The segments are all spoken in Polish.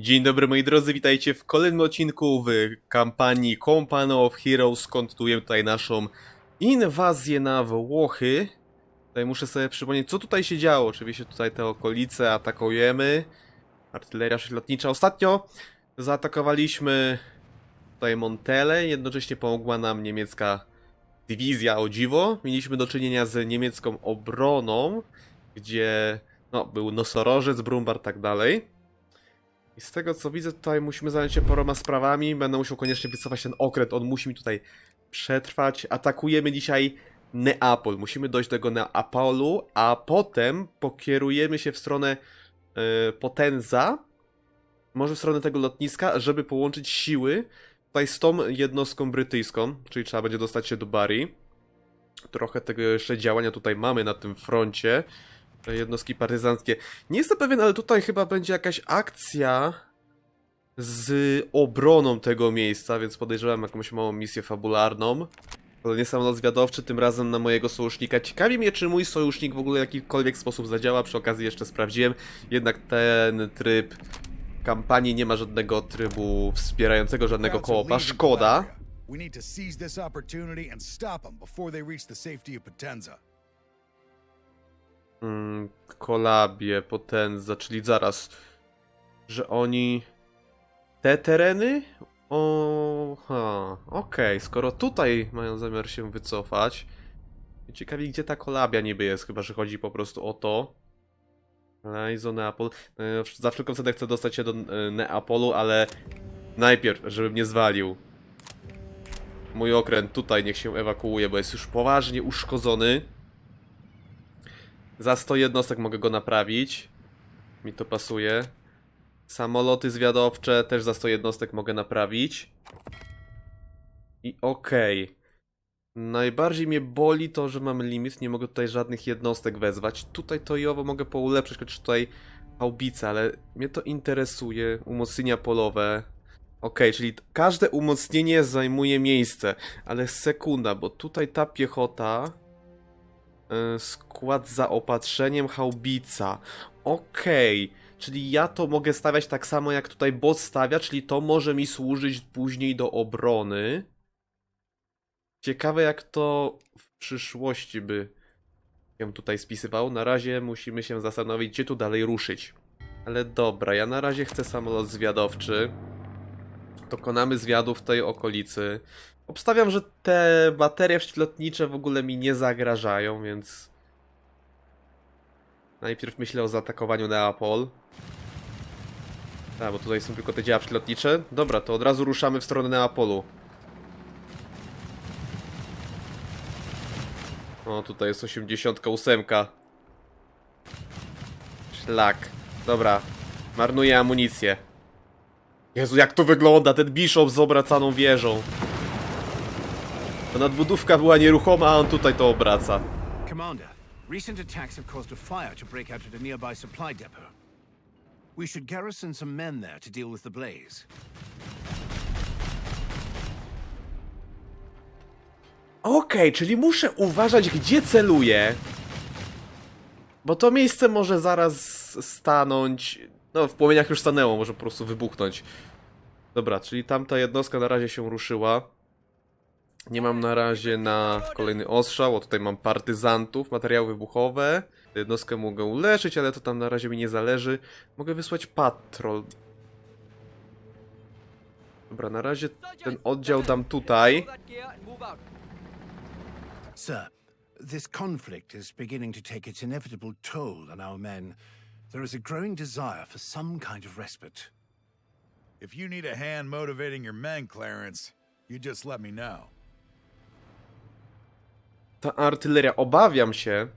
Dzień dobry moi drodzy, witajcie w kolejnym odcinku w kampanii Company of Heroes. Kontynuujemy tutaj naszą inwazję na Włochy. Tutaj muszę sobie przypomnieć, co tutaj się działo. Oczywiście tutaj te okolice atakujemy. Artyleria przelotnicza. Ostatnio zaatakowaliśmy tutaj Montele, jednocześnie pomogła nam niemiecka dywizja, o dziwo. Mieliśmy do czynienia z niemiecką obroną, gdzie no, był nosorożec, Brumbar, tak dalej. I z tego co widzę, tutaj musimy zająć się paroma sprawami. Będę musiał koniecznie wycofać ten okręt, on musi mi tutaj przetrwać. Atakujemy dzisiaj Neapol. Musimy dojść do tego Neapolu, a potem pokierujemy się w stronę e, Potenza, może w stronę tego lotniska, żeby połączyć siły tutaj z tą jednostką brytyjską, czyli trzeba będzie dostać się do Bari. Trochę tego jeszcze działania tutaj mamy na tym froncie. Jednostki partyzanckie. Nie jestem pewien, ale tutaj chyba będzie jakaś akcja z obroną tego miejsca, więc podejrzewam jakąś małą misję fabularną. Kolejny samolot zwiadowczy, tym razem na mojego sojusznika. Ciekawi mnie, czy mój sojusznik w ogóle w jakikolwiek sposób zadziała. Przy okazji jeszcze sprawdziłem. Jednak ten tryb kampanii nie ma żadnego trybu wspierającego, żadnego koopa. Szkoda. We need to seize this opportunity and stop them before they reach the safety of Potenza. Mm, kolabie, potenza, czyli zaraz, że oni te tereny? O, ha, okej, skoro tutaj mają zamiar się wycofać, ciekawi gdzie ta kolabia niby jest, chyba że chodzi po prostu o to. Laizo, Neapol. E, Za wszelką cenę chcę dostać się do e, Neapolu, ale najpierw, żebym nie zwalił. Mój okręt tutaj niech się ewakuuje, bo jest już poważnie uszkodzony. Za 100 jednostek mogę go naprawić. Mi to pasuje. Samoloty zwiadowcze też za 100 jednostek mogę naprawić. I okej. Najbardziej mnie boli to, że mam limit, nie mogę tutaj żadnych jednostek wezwać. Tutaj to i owo mogę poulepszyć, choć tutaj haubice, ale mnie to interesuje. Umocnienia polowe. Okej, czyli każde umocnienie zajmuje miejsce, ale sekunda, bo tutaj ta piechota... E, skład zaopatrzeniem haubica. Okej, czyli ja to mogę stawiać tak samo jak tutaj bot stawia, czyli to może mi służyć później do obrony. Ciekawe jak to w przyszłości by się tutaj spisywał. Na razie musimy się zastanowić, gdzie tu dalej ruszyć. Ale dobra, ja na razie chcę samolot zwiadowczy. Dokonamy zwiadu w tej okolicy. Obstawiam, że te baterie przeciwlotnicze w ogóle mi nie zagrażają, więc... Najpierw myślę o zaatakowaniu Neapol. A, bo tutaj są tylko te działa przeciwlotnicze. Dobra, to od razu ruszamy w stronę Neapolu. O, tutaj jest 88. Szlak. Dobra, marnuję amunicję. Jezu, jak to wygląda, ten bishop z obracaną wieżą. Ta nadbudówka była nieruchoma, a on tutaj to obraca. Commander, recent attacks have caused a fire to break out at a nearby supply depot. We should garrison some men there to deal with the blaze. Okej, czyli muszę uważać, gdzie celuję. Bo to miejsce może zaraz stanąć. No, w płomieniach już stanęło, może po prostu wybuchnąć. Dobra, czyli tamta jednostka na razie się ruszyła. Nie mam na razie na kolejny ostrzał, bo tutaj mam partyzantów, materiały wybuchowe. Jednostkę mogę uleczyć, ale to tam na razie mi nie zależy. Mogę wysłać patrol. Dobra, na razie ten oddział dam tutaj. Sir, this conflict is beginning to take its inevitable toll on our men. There is a growing desire for some kind of respite. If you need a hand motivating your men, Clarence, you just let me know. ta artyleria, obawiam się,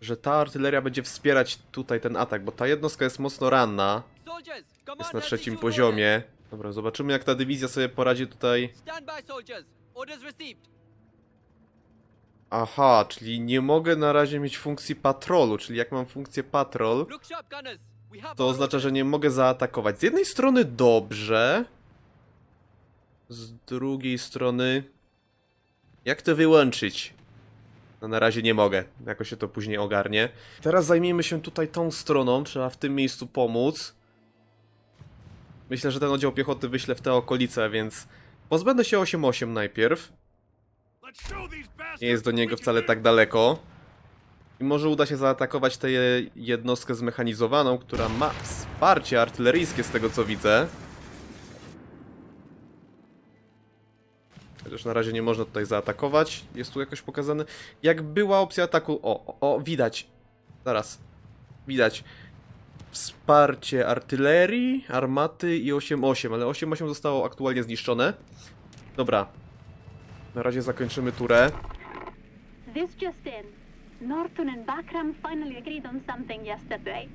że ta artyleria będzie wspierać tutaj ten atak, bo ta jednostka jest mocno ranna, jest na trzecim poziomie. Dobra, zobaczymy jak ta dywizja sobie poradzi tutaj. Aha, czyli nie mogę na razie mieć funkcji patrolu, czyli jak mam funkcję patrol, to oznacza, że nie mogę zaatakować. Z jednej strony dobrze, z drugiej strony... Jak to wyłączyć? No na razie nie mogę, jakoś się to później ogarnie. Teraz zajmijmy się tutaj tą stroną, trzeba w tym miejscu pomóc. Myślę, że ten oddział piechoty wyślę w te okolice, więc pozbędę się 8-8 najpierw. Nie jest do niego wcale tak daleko. I może uda się zaatakować tę je- jednostkę zmechanizowaną, która ma wsparcie artyleryjskie z tego co widzę. Chociaż na razie nie można tutaj zaatakować. Jest tu jakoś pokazane. Jak była opcja ataku. O, o, o widać. Zaraz. Widać. Wsparcie artylerii, armaty i 8-8, ale 8-8 zostało aktualnie zniszczone. Dobra. Na razie zakończymy turę. This just in. Norton and Bakram finally agreed on something yesterday.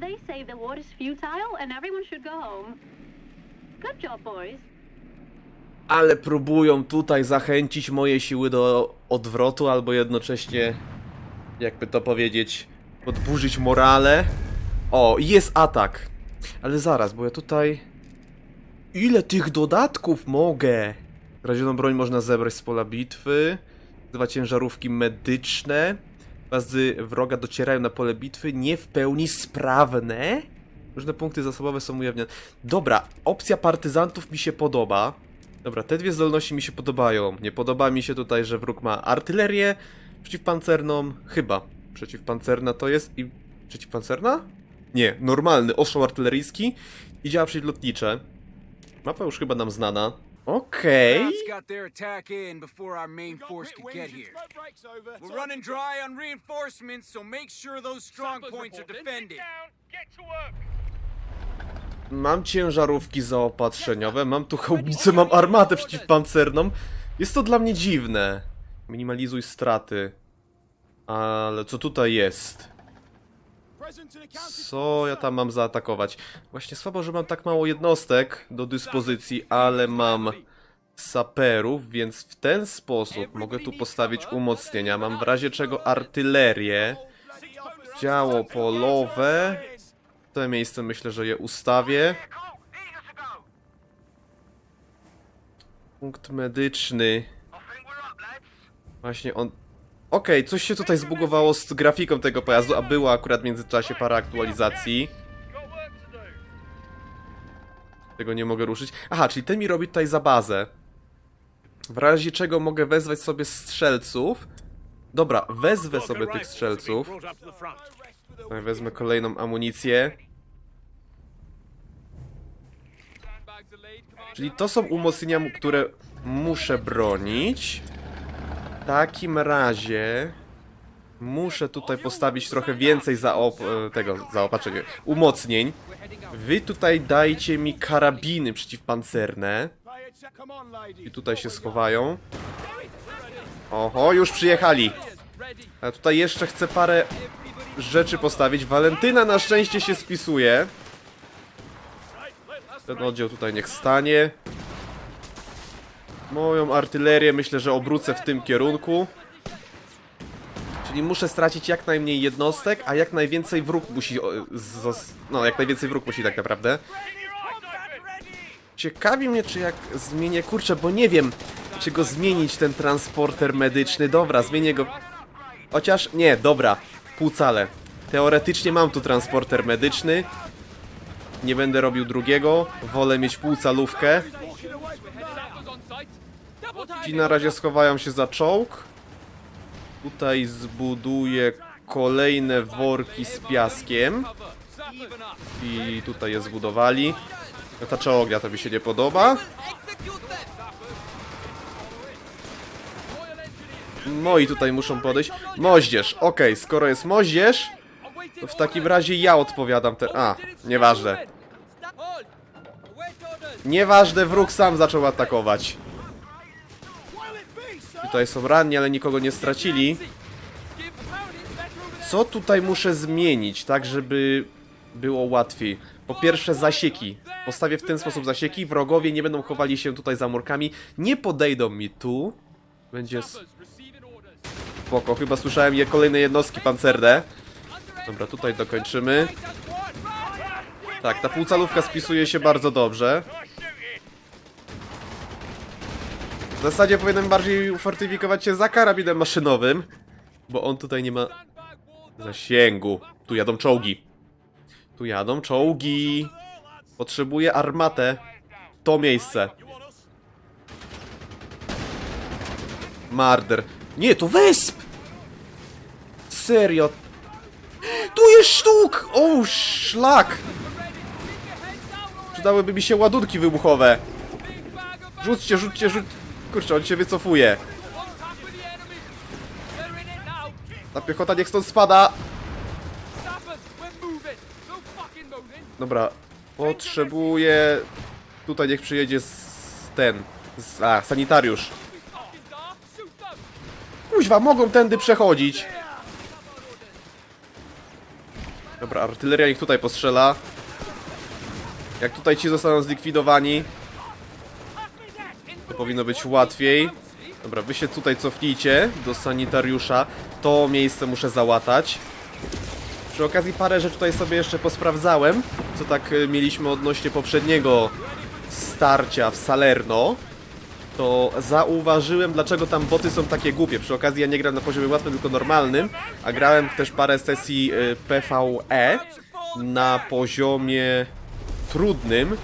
They say the war is futile and everyone should go home. Good job, boys. Ale próbują tutaj zachęcić moje siły do odwrotu, albo jednocześnie, jakby to powiedzieć, podburzyć morale. O, jest atak. Ale zaraz, bo ja tutaj... Ile tych dodatków mogę? Kradzioną broń można zebrać z pola bitwy. Dwa ciężarówki medyczne. Bazy wroga docierają na pole bitwy nie w pełni sprawne. Różne punkty zasobowe są ujawnione. Dobra, opcja partyzantów mi się podoba. Dobra, te dwie zdolności mi się podobają. Nie podoba mi się tutaj, że wróg ma artylerię przeciwpancerną. Chyba przeciwpancerna to jest i... Przeciwpancerna? Nie, normalny ostrzał artyleryjski i działa przeciwlotnicze. Mapa już chyba nam znana. Okej. Krauts got their attack in before our main force could get here. We're running dry on reinforcements, so make sure those strong points are defended. Mam ciężarówki zaopatrzeniowe, mam tu chałbicę, mam armatę przeciwpancerną. Jest to dla mnie dziwne. Minimalizuj straty. Ale co tutaj jest? Co ja tam mam zaatakować? Właśnie słabo, że mam tak mało jednostek do dyspozycji, ale mam saperów, więc w ten sposób mogę tu postawić umocnienia. Mam w razie czego artylerię, działo polowe. To miejsce myślę, że je ustawię. Punkt medyczny. Właśnie on... Okej, coś się tutaj zbugowało z grafiką tego pojazdu, a było akurat w międzyczasie parę aktualizacji. Tego nie mogę ruszyć. Aha, czyli ten mi robi tutaj za bazę. W razie czego mogę wezwać sobie strzelców. Dobra, wezwę sobie tych strzelców. Tutaj wezmę kolejną amunicję. Czyli to są umocnienia, które muszę bronić. Takim razie muszę tutaj postawić trochę więcej zaop e, tego zaopatrzenia, umocnień. Wy tutaj dajcie mi karabiny przeciwpancerne. I tutaj się schowają. Oho, już przyjechali. A tutaj jeszcze chcę parę rzeczy postawić. Walentyna na szczęście się spisuje. Ten oddział tutaj niech stanie. Moją artylerię myślę, że obrócę w tym kierunku. Czyli muszę stracić jak najmniej jednostek, a jak najwięcej wróg musi... No, jak najwięcej wróg musi tak naprawdę. Ciekawi mnie, czy jak zmienię... Kurczę, bo nie wiem, czy go zmienić, ten transporter medyczny. Dobra, zmienię go... Chociaż nie, dobra, półcale. Teoretycznie mam tu transporter medyczny. Nie będę robił drugiego. Wolę mieć półcalówkę. Ci na razie schowają się za czołg. Tutaj zbuduję kolejne worki z piaskiem. I tutaj je zbudowali. Ta czołognia to mi się nie podoba. Engineers. No tutaj muszą podejść. Moździerz, okej, skoro jest moździerz, to w takim razie ja odpowiadam te... A, nieważne. Nieważne, wróg sam zaczął atakować. Tutaj są ranni, ale nikogo nie stracili. Co tutaj muszę zmienić, tak żeby było łatwiej? Po pierwsze zasieki. Postawię w ten sposób zasieki, wrogowie nie będą chowali się tutaj za murkami, nie podejdą mi tu. Będzie spoko, chyba słyszałem je kolejne jednostki pancerne. Dobra, tutaj dokończymy. Tak, ta półcalówka spisuje się bardzo dobrze. W zasadzie powinienem bardziej ufortyfikować się za karabinem maszynowym, bo on tutaj nie ma zasięgu. Tu jadą czołgi. Tu jadą czołgi. Potrzebuję armatę. To miejsce. Marder. Nie, to wesp! Serio. Tu jest sztuk! O, szlak! Przydałyby mi się ładunki wybuchowe. Rzućcie, rzućcie, rzuć... Kurczę, on się wycofuje. Ta piechota niech stąd spada. Dobra, potrzebuję... Tutaj niech przyjedzie z ten... Z, a, sanitariusz. Kuźwa, mogą tędy przechodzić. Dobra, artyleria niech tutaj postrzela. Jak tutaj ci zostaną zlikwidowani, powinno być łatwiej. Dobra, wy się tutaj cofnijcie do sanitariusza. To miejsce muszę załatać. Przy okazji parę rzeczy tutaj sobie jeszcze posprawdzałem, co tak y, mieliśmy odnośnie poprzedniego starcia w Salerno to zauważyłem, dlaczego tam boty są takie głupie. Przy okazji ja nie gram na poziomie łatwym, tylko normalnym, a grałem też parę sesji y, PvE na poziomie trudnym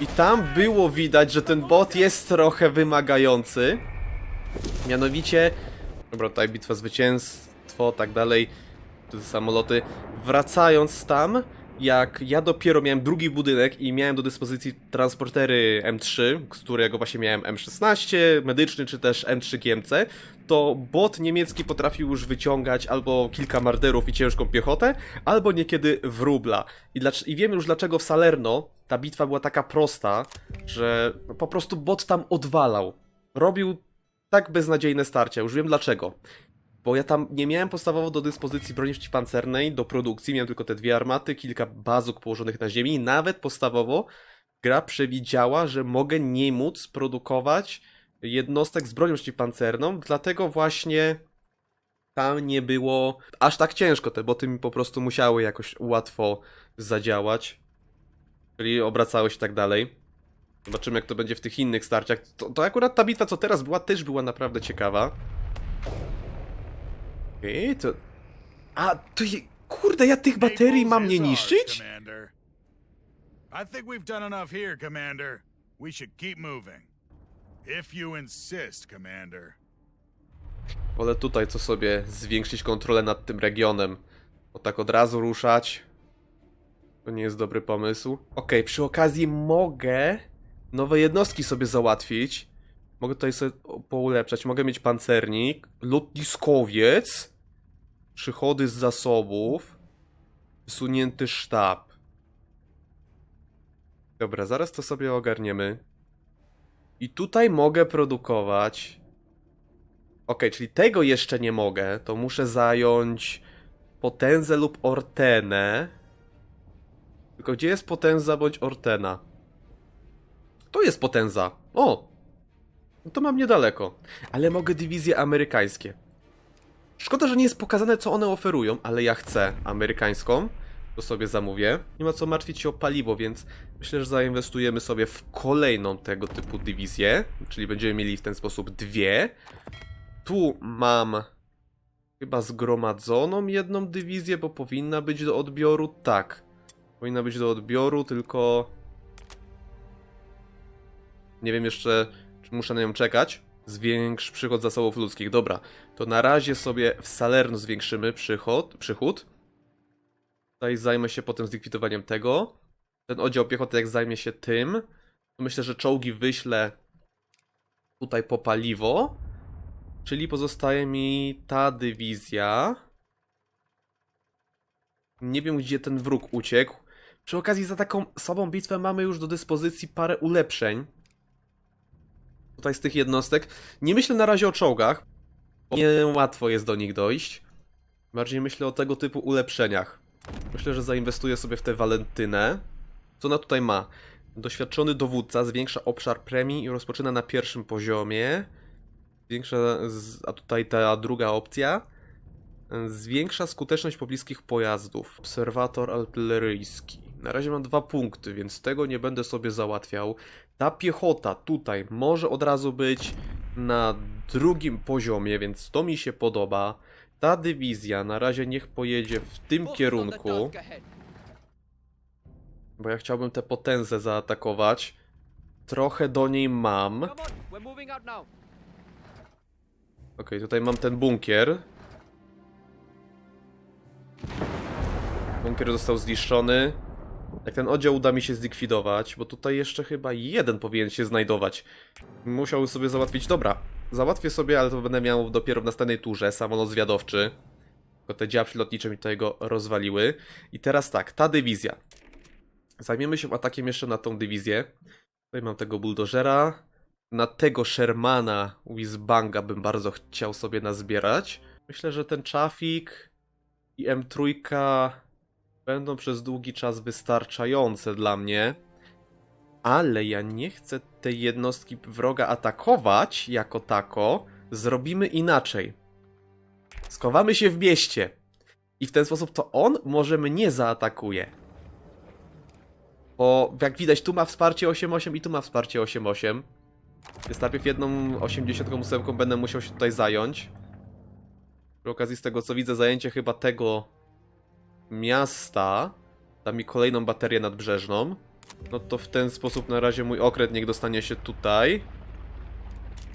i tam było widać, że ten bot jest trochę wymagający. Mianowicie, dobra, tutaj bitwa zwycięstwo, tak dalej, te samoloty. Wracając tam, jak ja dopiero miałem drugi budynek i miałem do dyspozycji transportery M3, z którego właśnie miałem M16, medyczny czy też M3 GMC, to bot niemiecki potrafił już wyciągać albo kilka marderów i ciężką piechotę, albo niekiedy wróbla. I, dlacz- I wiem już dlaczego w Salerno ta bitwa była taka prosta, że po prostu bot tam odwalał. Robił tak beznadziejne starcia, już wiem dlaczego. Bo ja tam nie miałem podstawowo do dyspozycji broni przeciwpancernej do produkcji, miałem tylko te dwie armaty, kilka bazuk położonych na ziemi i nawet podstawowo gra przewidziała, że mogę nie móc produkować jednostek z bronią przeciwpancerną, dlatego właśnie tam nie było aż tak ciężko, te boty mi po prostu musiały jakoś łatwo zadziałać, czyli obracały się tak dalej. Zobaczymy jak to będzie w tych innych starciach. To, to akurat ta bitwa co teraz była też była naprawdę ciekawa. Okej, to... A, to je... Kurde, ja tych baterii mam nie niszczyć? ours, Commander. I think we've done enough here, Commander. We should keep moving. If you insist, Commander. Wolę tutaj co sobie zwiększyć kontrolę nad tym regionem. Bo tak od razu ruszać... To nie jest dobry pomysł. Okej, przy okazji mogę nowe jednostki sobie załatwić. Mogę tutaj sobie poulepszać. Mogę mieć pancernik, lotniskowiec, przychody z zasobów, wysunięty sztab. Dobra, zaraz to sobie ogarniemy. I tutaj mogę produkować Okej, czyli tego jeszcze nie mogę, to muszę zająć potęzę lub ortenę. Tylko gdzie jest potenza bądź ortena? To jest potenza. O! No to mam niedaleko. Ale mogę dywizje amerykańskie. Szkoda, że nie jest pokazane, co one oferują, ale ja chcę amerykańską. To sobie zamówię. Nie ma co martwić się o paliwo, więc myślę, że zainwestujemy sobie w kolejną tego typu dywizję. Czyli będziemy mieli w ten sposób dwie. Tu mam chyba zgromadzoną jedną dywizję, bo powinna być do odbioru. Tak. Powinna być do odbioru, tylko. Nie wiem jeszcze, czy muszę na nią czekać. Zwiększ przychód zasobów ludzkich. Dobra, to na razie sobie w Salerno zwiększymy przychód. przychód. Tutaj zajmę się potem zlikwidowaniem tego. Ten oddział piechoty, jak zajmie się tym, myślę, że czołgi wyślę tutaj po paliwo. Czyli pozostaje mi ta dywizja. Nie wiem, gdzie ten wróg uciekł. Przy okazji za taką słabą bitwę mamy już do dyspozycji parę ulepszeń. Tutaj z tych jednostek. Nie myślę na razie o czołgach. Bo Nie łatwo jest do nich dojść. Bardziej myślę o tego typu ulepszeniach. Myślę, że zainwestuję sobie w tę Walentynę. Co ona tutaj ma? Doświadczony dowódca zwiększa obszar premii i rozpoczyna na pierwszym poziomie. Zwiększa, a tutaj ta druga opcja. Zwiększa skuteczność pobliskich pojazdów. Obserwator artyleryjski. Na razie mam dwa punkty, więc tego nie będę sobie załatwiał. Ta piechota tutaj może od razu być na drugim poziomie, więc to mi się podoba. Ta dywizja na razie niech pojedzie w tym kierunku. Bo ja chciałbym tę potęzę zaatakować. Trochę do niej mam. Okej, tutaj mam ten bunkier. Bunkier został zniszczony. Jak ten oddział uda mi się zlikwidować, bo tutaj jeszcze chyba jeden powinien się znajdować. Musiałbym sobie załatwić. Dobra, załatwię sobie, ale to będę miał dopiero w następnej turze samolot zwiadowczy. Tylko te działki lotnicze mi tutaj go rozwaliły. I teraz tak, ta dywizja. Zajmiemy się atakiem jeszcze na tą dywizję. Tutaj mam tego buldożera. Na tego Shermana Wizbanga bym bardzo chciał sobie nazbierać. Myślę, że ten Trafik i M3 będą przez długi czas wystarczające dla mnie. Ale ja nie chcę tej jednostki wroga atakować jako tako. Zrobimy inaczej. Skowamy się w mieście. I w ten sposób to on może mnie zaatakuje. Bo jak widać, tu ma wsparcie 8.8 i tu ma wsparcie 8.8. Więc najpierw jedną 88 będę musiał się tutaj zająć. Przy okazji z tego co widzę, zajęcie chyba tego miasta da mi kolejną baterię nadbrzeżną. No to w ten sposób na razie mój okręt niech dostanie się tutaj.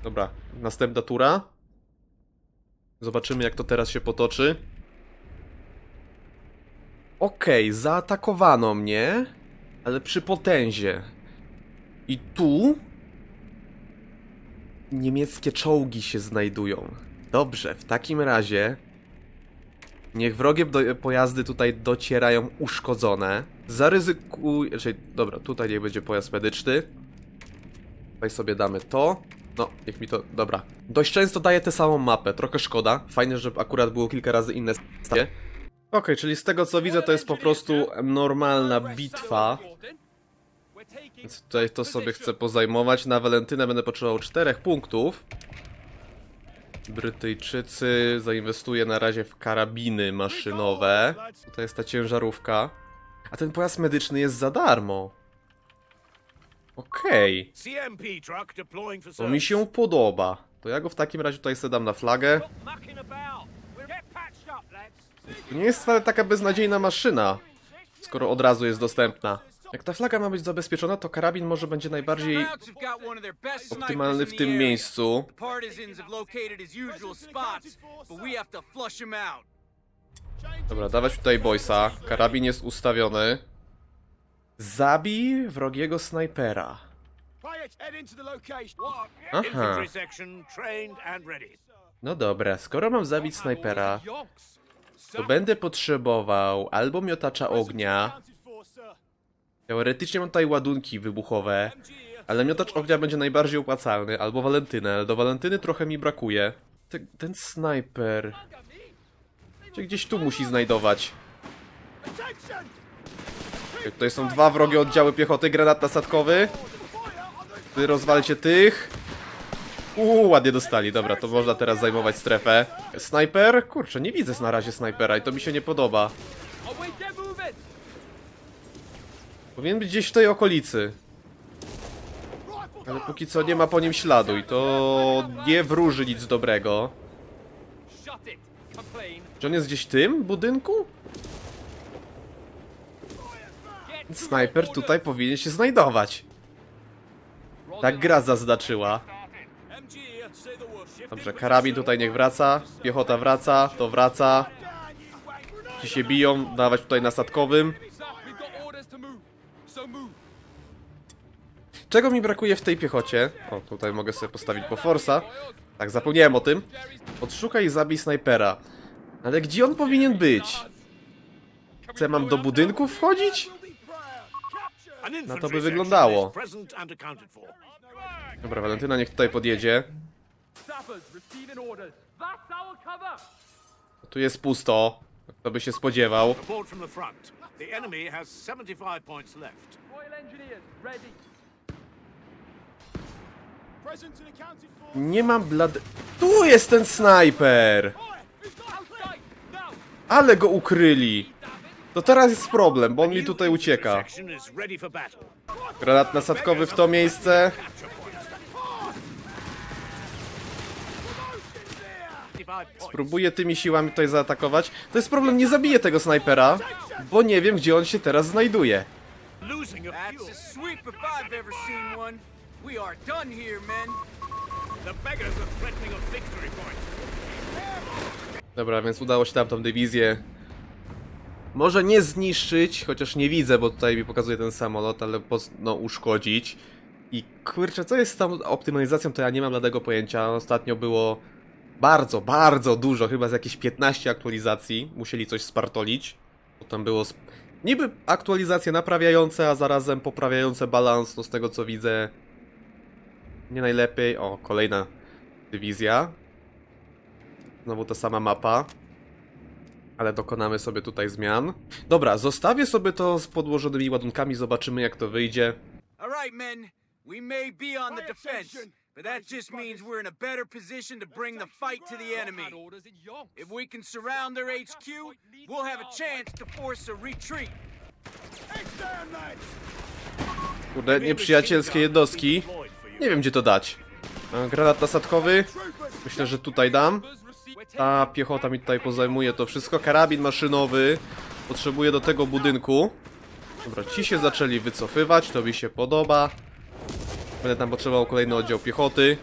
Dobra, następna tura. Zobaczymy jak to teraz się potoczy. Okej, zaatakowano mnie, ale przy potęzie. I tu niemieckie czołgi się znajdują. Dobrze, w takim razie niech wrogie do, pojazdy tutaj docierają uszkodzone. Zaryzykuj... Znaczy, dobra, tutaj niech będzie pojazd medyczny. Tutaj sobie damy to. No, niech mi to... Dobra. Dość często daję tę samą mapę, trochę szkoda. Fajnie, że akurat było kilka razy inne stacje. Okej, czyli z tego co widzę to jest po prostu normalna bitwa. Więc tutaj to sobie chcę pozajmować. Na Walentynę będę potrzebował czterech punktów. Brytyjczycy zainwestuję na razie w karabiny maszynowe. Tutaj jest ta ciężarówka. A ten pojazd medyczny jest za darmo. Okej, for to mi się podoba. To ja go w takim razie tutaj sobie dam na flagę. To nie jest wcale taka beznadziejna maszyna, skoro od razu jest dostępna. Jak ta flaga ma być zabezpieczona, to karabin może będzie najbardziej optymalny w tym miejscu. Dobra, dawać tutaj boysa. Karabin jest ustawiony. Zabij wrogiego snajpera. Aha, no dobra, skoro mam zabić snajpera, to będę potrzebował albo miotacza ognia. Teoretycznie mam tutaj ładunki wybuchowe, ale miotacz ognia będzie najbardziej opłacalny, albo walentynę, ale do walentyny trochę mi brakuje. Te, ten snajper... Się gdzieś tu musi znajdować. Tutaj są dwa wrogie oddziały piechoty, granat nasadkowy. Wy rozwalcie tych. Uuu, ładnie dostali. Dobra, to można teraz zajmować strefę. Snajper? Kurczę, nie widzę na razie snajpera i to mi się nie podoba. Powinien być gdzieś w tej okolicy. Ale póki co nie ma po nim śladu i to nie wróży nic dobrego. Czy on jest gdzieś w tym budynku? Snajper tutaj powinien się znajdować. Tak gra zaznaczyła. Dobrze, karabin tutaj niech wraca. Piechota wraca, to wraca. Ci się biją, dawać tutaj nasadkowym. Sir, we've got orders to move. So move. Czego mi brakuje w tej piechocie? O, tutaj mogę sobie postawić po forsa. Tak, zapomniałem o tym. Odszukaj i zabij snajpera. Ale gdzie on powinien być? Co, ja mam do budynku wchodzić? An to by wyglądało. Dobra, Walentyna niech tutaj podjedzie. Tu jest pusto. Kto by się spodziewał. Report from the front. The enemy has 75 points left. Royal Engineers ready. Nie mam blad... Tu jest ten snajper! Ale go ukryli! To teraz jest problem, bo on mi tutaj ucieka. Granat nasadkowy w to miejsce. Próbuję tymi siłami tutaj zaatakować. To jest problem, nie zabiję tego snajpera, bo nie wiem, gdzie on się teraz znajduje. We are done here, men. The beggars are threatening a victory point. Dobra, więc udało się tam tą dywizję może nie zniszczyć, chociaż nie widzę, bo tutaj mi pokazuje ten samolot, ale pos- no, uszkodzić. I kurczę, co jest z tą optymalizacją, to ja nie mam bladego pojęcia. Ostatnio było bardzo, bardzo dużo, chyba z jakieś 15 aktualizacji. Musieli coś spartolić. Bo tam było niby aktualizacje naprawiające, a zarazem poprawiające balans, no z tego co widzę. Nie najlepiej. O, kolejna dywizja. Znowu ta sama mapa. Ale dokonamy sobie tutaj zmian. Dobra, zostawię sobie to z podłożonymi ładunkami, zobaczymy jak to wyjdzie. All right, men. We may be on the defense, but that just means we're in a better position to bring the fight to the enemy. If we can surround their HQ, we'll have a chance to force a retreat. Kurde, nieprzyjacielskie jednostki. Nie wiem gdzie to dać. A, Granat nasadkowy. Myślę, że tutaj dam. Ta piechota mi tutaj pozajmuje to wszystko. Karabin maszynowy. Potrzebuję do tego budynku. Dobra, ci się zaczęli wycofywać, to mi się podoba. Będę tam potrzebował kolejny oddział piechoty.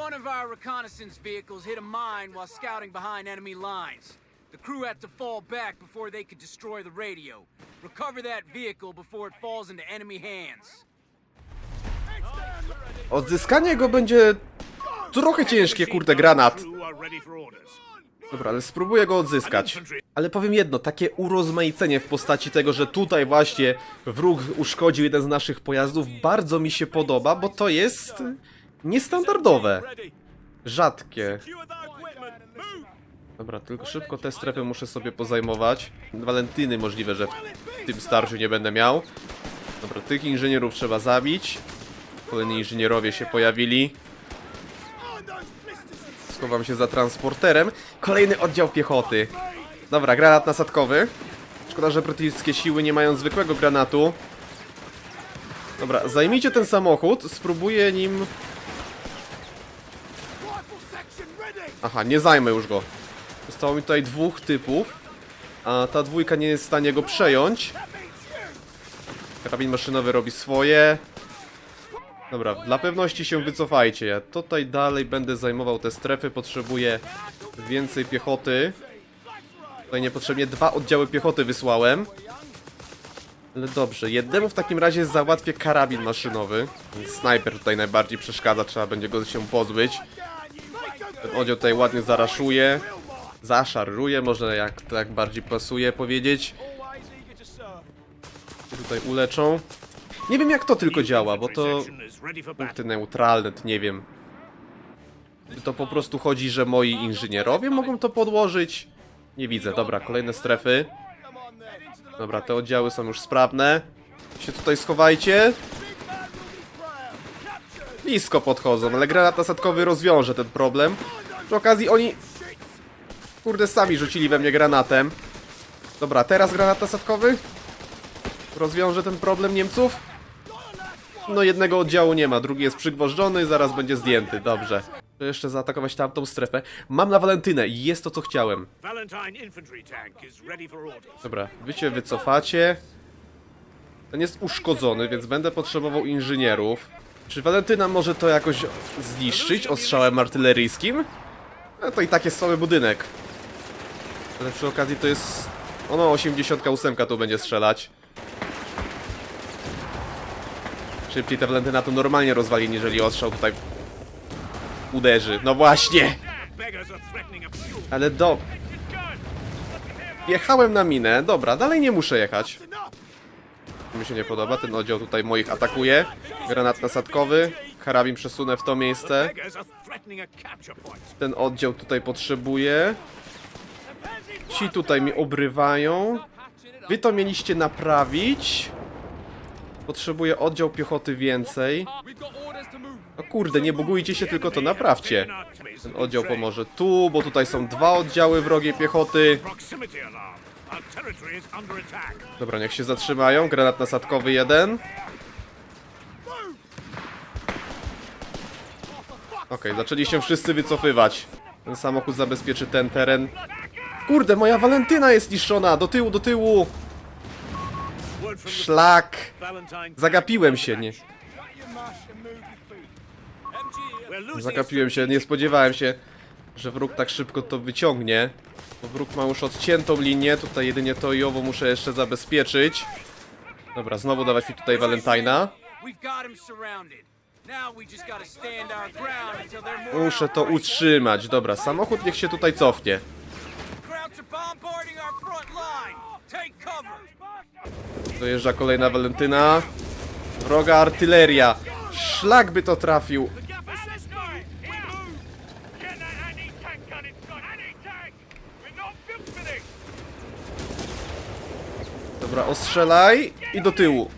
One of our reconnaissance vehicles hit a mine while scouting behind enemy lines. The crew had to fall back before they could destroy the radio. Recover that vehicle before it falls into enemy hands. Odzyskanie go będzie trochę ciężkie, kurde, granat. Dobra, ale spróbuję go odzyskać. Ale powiem jedno, takie urozmaicenie w postaci tego, że tutaj właśnie wróg uszkodził jeden z naszych pojazdów, bardzo mi się podoba, bo to jest niestandardowe, rzadkie. Dobra, tylko szybko te strefy muszę sobie pozajmować. Walentyny możliwe, że w tym starciu nie będę miał. Dobra, tych inżynierów trzeba zabić. Kolejni inżynierowie się pojawili. Schowam się za transporterem. Kolejny oddział piechoty. Dobra, granat nasadkowy. Szkoda, że brytyjskie siły nie mają zwykłego granatu. Dobra, zajmijcie ten samochód. Spróbuję nim... Aha, nie zajmę już go. Zostało mi tutaj dwóch typów. A ta dwójka nie jest w stanie go przejąć. Karabin maszynowy robi swoje. Dobra, dla pewności się wycofajcie. Ja tutaj dalej będę zajmował te strefy. Potrzebuję więcej piechoty. Tutaj niepotrzebnie dwa oddziały piechoty wysłałem. Ale dobrze, jednemu w takim razie załatwię karabin maszynowy. Snajper tutaj najbardziej przeszkadza, trzeba będzie go się pozbyć. Ten oddział tutaj ładnie zaraszuje. Zaszarżuje, może jak tak bardziej pasuje powiedzieć. Tutaj uleczą. Nie wiem jak to tylko działa, bo to punkty neutralne, to nie wiem. Czy to po prostu chodzi, że moi inżynierowie mogą to podłożyć? Nie widzę, dobra, kolejne strefy. Dobra, te oddziały są już sprawne. Się tutaj schowajcie. Blisko podchodzą, ale granat nasadkowy rozwiąże ten problem. Przy okazji oni... Kurde, sami rzucili we mnie granatem. Dobra, teraz granat nasadkowy? Rozwiąże ten problem Niemców? No jednego oddziału nie ma, drugi jest przygwożdżony, zaraz będzie zdjęty, dobrze. Jeszcze zaatakować tamtą strefę. Mam na walentynę i jest to co chciałem. Dobra, wy się wycofacie. Ten jest uszkodzony, więc będę potrzebował inżynierów. Czy Walentyna może to jakoś zniszczyć ostrzałem artyleryjskim? No to i tak jest cały budynek. Ale przy okazji to jest... Ono 88 tu będzie strzelać. Szybciej ta Walentyna to normalnie rozwali, niżeli ostrzał tutaj uderzy. No właśnie! Ale do... Jechałem na minę, dobra, dalej nie muszę jechać. Mi się nie podoba, ten oddział tutaj moich atakuje. Granat nasadkowy, karabin przesunę w to miejsce. Ten oddział tutaj potrzebuje. Ci tutaj mi obrywają. Wy to mieliście naprawić. Potrzebuję oddział piechoty więcej. No kurde, nie bugujcie się, tylko to naprawcie. Ten oddział pomoże tu, bo tutaj są dwa oddziały wrogiej piechoty. Dobra, niech się zatrzymają. Granat nasadkowy jeden. Okej, zaczęli się wszyscy wycofywać. Ten samochód zabezpieczy ten teren. Kurde, moja Walentyna jest niszczona! Do tyłu, do tyłu! Szlak! Zagapiłem się, nie. Zagapiłem się, nie spodziewałem się, że wróg tak szybko to wyciągnie. Bo wróg ma już odciętą linię, tutaj jedynie to i owo muszę jeszcze zabezpieczyć. Dobra, znowu dawać mi tutaj Valentina. Muszę to utrzymać. Dobra, samochód niech się tutaj cofnie. Krauts are bombarding our front line. Take cover. Dojeżdża kolejna Walentyna. Wroga artyleria. Szlak by to trafił. Dobra, ostrzelaj i do tyłu.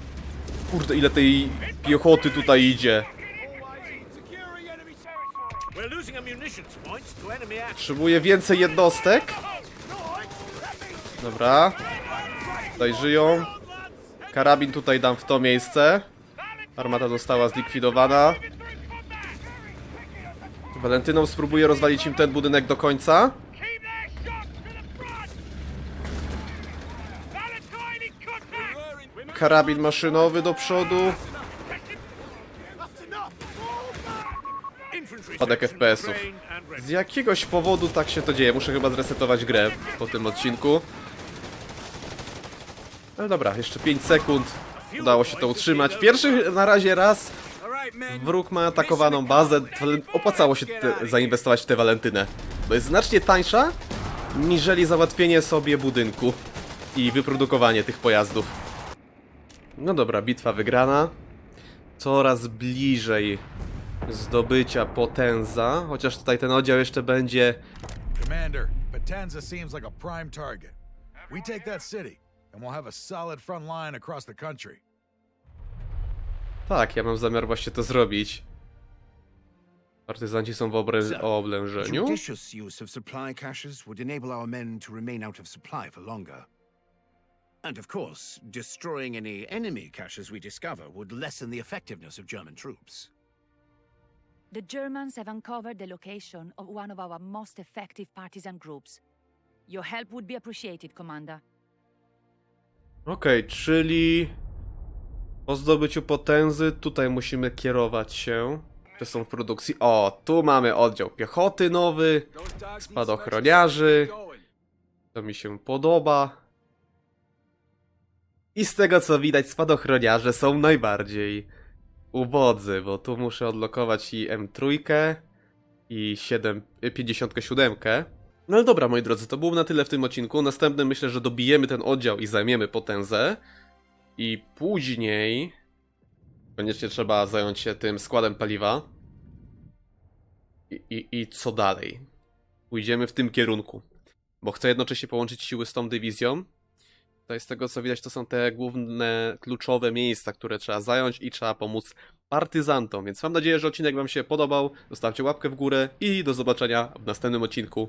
Kurde, ile tej piechoty tutaj idzie. Potrzebuję więcej jednostek. Dobra. Tutaj żyją. Karabin tutaj dam w to miejsce. Armata została zlikwidowana. Walentyną spróbuję rozwalić im ten budynek do końca. Karabin maszynowy do przodu. Spadek FPS-ów. Z jakiegoś powodu tak się to dzieje. Muszę chyba zresetować grę po tym odcinku. No dobra, jeszcze 5 sekund. Udało się to utrzymać. Pierwszy na razie raz wróg ma atakowaną bazę. Opłacało się zainwestować w tę walentynę. Bo jest znacznie tańsza, niżeli załatwienie sobie budynku i wyprodukowanie tych pojazdów. No dobra, bitwa wygrana. Coraz bliżej zdobycia Potenza, chociaż tutaj ten oddział jeszcze będzie Commander, Potenza seems like a prime target. We take that city, and we'll have a solid front line across the country. Tak, ja mam zamiar właśnie to zrobić. Partyzanci są w obrę- So, oblężeniu. Judicious use of supply caches would enable our men to remain out of supply for longer. And of course, destroying any enemy caches we discover would lessen the effectiveness of German troops. The Germans have uncovered the location of one of our most effective partisan groups. Your help would be appreciated, Commander. Okej, czyli po zdobyciu potęzy tutaj musimy kierować się. Te są w produkcji. O, tu mamy oddział piechoty nowy, spadochroniarzy. To mi się podoba. I z tego co widać, spadochroniarze są najbardziej ubodzy, bo tu muszę odlokować i M3 i 7, y, 57. No ale dobra, moi drodzy, to było na tyle w tym odcinku. Następnym myślę, że dobijemy ten oddział i zajmiemy potęzę. I później koniecznie trzeba zająć się tym składem paliwa. I, i, I co dalej? Pójdziemy w tym kierunku. Bo chcę jednocześnie połączyć siły z tą dywizją. Tutaj z tego co widać to są te główne, kluczowe miejsca, które trzeba zająć i trzeba pomóc partyzantom. Więc mam nadzieję, że odcinek Wam się podobał. Zostawcie łapkę w górę i do zobaczenia w następnym odcinku.